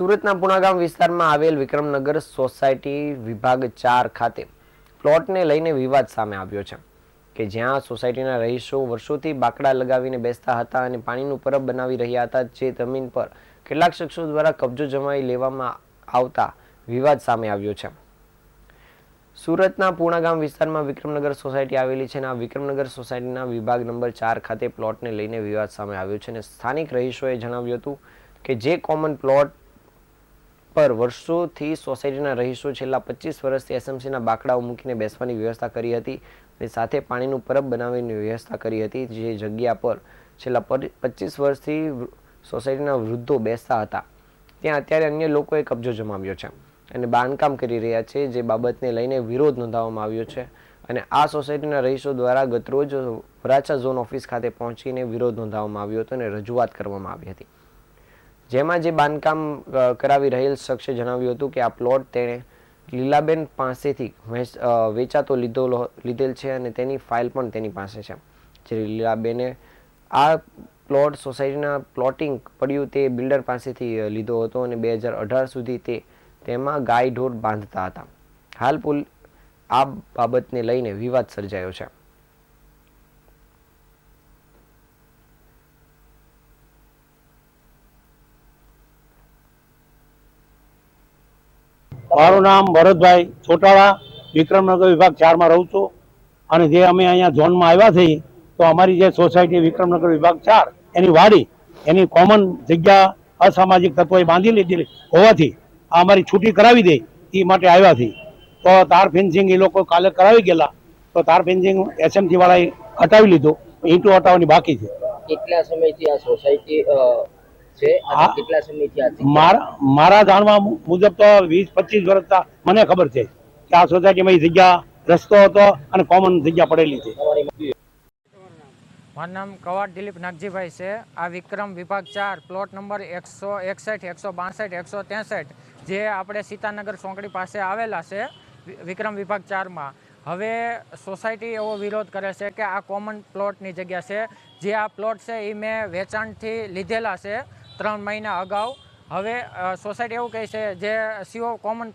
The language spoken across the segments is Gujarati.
સુરતના પુણાગામ વિસ્તારમાં આવેલ વિક્રમનગર સોસાયટી વિભાગ ચાર ખાતે પ્લોટને લઈને વિવાદ સામે આવ્યો છે કે જ્યાં સોસાયટીના રહીશો વર્ષોથી બાકડા લગાવીને બેસતા હતા અને પાણીનું પરબ બનાવી રહ્યા હતા જે જમીન પર કેટલાક શખ્સો દ્વારા કબજો જમાવી લેવામાં આવતા વિવાદ સામે આવ્યો છે. સુરતના પૂર્ણાગામ વિસ્તારમાં વિક્રમનગર સોસાયટી આવેલી છે અને આ વિક્રમનગર સોસાયટીના વિભાગ નંબર ચાર ખાતે પ્લોટને લઈને વિવાદ સામે આવ્યો છે અને સ્થાનિક રહીશોએ જણાવ્યું હતું કે જે કોમન પ્લોટ પર વર્ષોથી સોસાયટીના રહીશો છેલ્લા પચીસ વર્ષથી એસએમસીના બાકડાઓ મૂકીને બેસવાની વ્યવસ્થા કરી હતી અને સાથે પાણીનું પરબ બનાવીને વ્યવસ્થા કરી હતી જે જગ્યા પર છેલ્લા પચીસ વર્ષથી સોસાયટીના વૃદ્ધો બેસતા હતા. ત્યાં અત્યારે અન્ય લોકોએ કબજો જમાવ્યો છે અને બાંધકામ કરી રહ્યા છે જે બાબતને લઈને વિરોધ નોંધાવવામાં આવ્યો છે અને આ સોસાયટીના રહીશો દ્વારા ગતરોજ વરાછા ઝોન ઓફિસ ખાતે પહોંચીને વિરોધ નોંધાવવામાં આવ્યો હતો અને રજૂઆત કરવામાં આવી હતી. જેમાં જે બાંધકામ કરાવી રહેલ શખ્સે જણાવ્યું હતું કે આ પ્લોટ તેણે લીલાબેન પાસેથી વેચાતો લીધો લીધેલ છે અને તેની ફાઇલ પણ તેની પાસે છે. જે લીલાબેને આ પ્લોટ સોસાયટીના પ્લોટિંગ પડ્યું તે બિલ્ડર પાસેથી લીધો હતો અને બે હજાર અઢાર સુધી તે તેમાં ગાય ઢોર બાંધતા હતા. હાલ પુલ આ બાબતને લઈને વિવાદ સર્જાયો છે. મારું નામ ભરતભાઈ છોટાળા, વિક્રમનગર વિભાગ ચારમાં રહું છું. અને જે અમે અહીંયા ઝોનમાં આવ્યા છીએ, તો અમારી જે સોસાયટી વિક્રમનગર વિભાગ ચાર, એની વાડી, એની કોમન જગ્યા અસામાજિક તત્વોએ બાંધી લીધેલી હોવાથી આ અમારી છૂટી કરાવી દે એ માટે આવ્યા છીએ. તો તાર ફેન્સિંગ એ લોકો કાલે કરાવી ગયેલા, તો તાર ફેન્સિંગ એસએમસી વાળાએ હટાવી લીધું, ઈંટો હટાવવાની બાકી છે. કેટલા સમયથી આ સોસાયટી મારા જાણવા મુજબ તો વીસ પચીસ વર્ષ મને ખબર છે કે આ સોસાયટીમાં જગ્યા રસ્તો હતો અને કોમન જગ્યા પડેલી છે. મારું નામ કવાડ દિલીપ નાગજીભાઈ છે. આ વિક્રમ વિભાગ ચાર પ્લોટ નંબર એકસો એકસઠ એકસો બાસઠ એકસો ત્રેસઠ જે આપણે સીતાનગર સોંકડી પાસે આવેલા છે વિક્રમ વિભાગ ચારમાં. હવે સોસાયટી એવો વિરોધ કરે છે કે આ કોમન પ્લોટની જગ્યા છે. જે આ પ્લોટ છે એ મેં વેચાણથી લીધેલા છે. ત્રણ મહિના અગાઉ. હવે સોસાયટી એવું કહે છે, જે સીઓ કોમન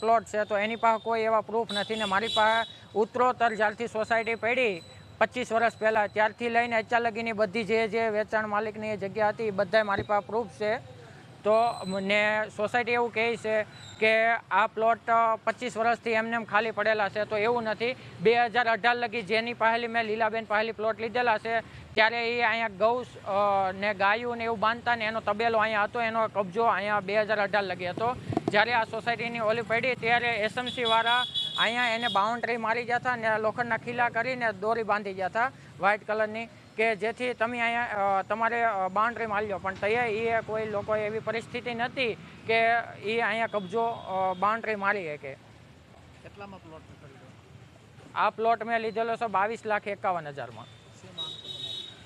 પ્લોટ છે, તો એની પાસે કોઈ એવા પ્રૂફ નથી. ને મારી પાસે ઉત્તરોત્તર જ્યારથી સોસાયટી પડી, પચીસ વર્ષ પહેલાં. ત્યારથી લઈને અત્યાર બધી જે જે વેચાણ માલિકની જગ્યા હતી, એ બધાય મારી પાસે પ્રૂફ છે. તો ને સોસાયટી એવું કહે છે કે આ પ્લોટ પચીસ વર્ષથી એમને ખાલી પડેલા છે. તો એવું નથી. બે હજાર અઢાર લગી જેની પહેલી મેં લીલાબેન પહેલી પ્લોટ લીધેલા છે. ત્યારે એ અહીંયા ગૌ ને ગાયું ને એવું બાંધતા ને એનો તબેલો અહીંયા હતો એનો કબજો અહીંયા બે હજાર અઢાર લગી હતો. જ્યારે આ સોસાયટીની ઓલી પડી ત્યારે એસએમસીવાળા અહીંયા એને બાઉન્ડ્રી મારી ગયા હતા ને લોખંડના ખીલા કરીને દોરી બાંધી ગયા હતા વ્હાઇટ કલરની કે જેથી તમે અહીંયા તમારે બાઉન્ડ્રી મારી લો. પણ તૈયાર એ કોઈ લોકો એવી પરિસ્થિતિ નથી કે એ અહીંયા કબજો બાઉન્ડ્રી મારી શકે. આ પ્લોટ મેં લીધેલો છે બાવીસ લાખ એકાવન હજારમાં.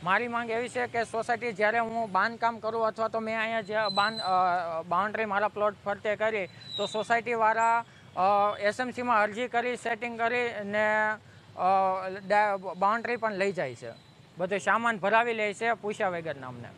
મારી માંગ એવી છે કે સોસાયટી જ્યારે હું બાંધકામ કરું અથવા તો મેં અહીંયા જે બાંધ બાઉન્ડ્રી મારા પ્લોટ ફરતે કરી, તો સોસાયટીવાળા એસએમસીમાં અરજી કરી, સેટિંગ કરી ને બાઉન્ડ્રી પણ લઈ જાય છે. બધો સામાન ભરાવી લે છે પૂછ્યા વગર અમને.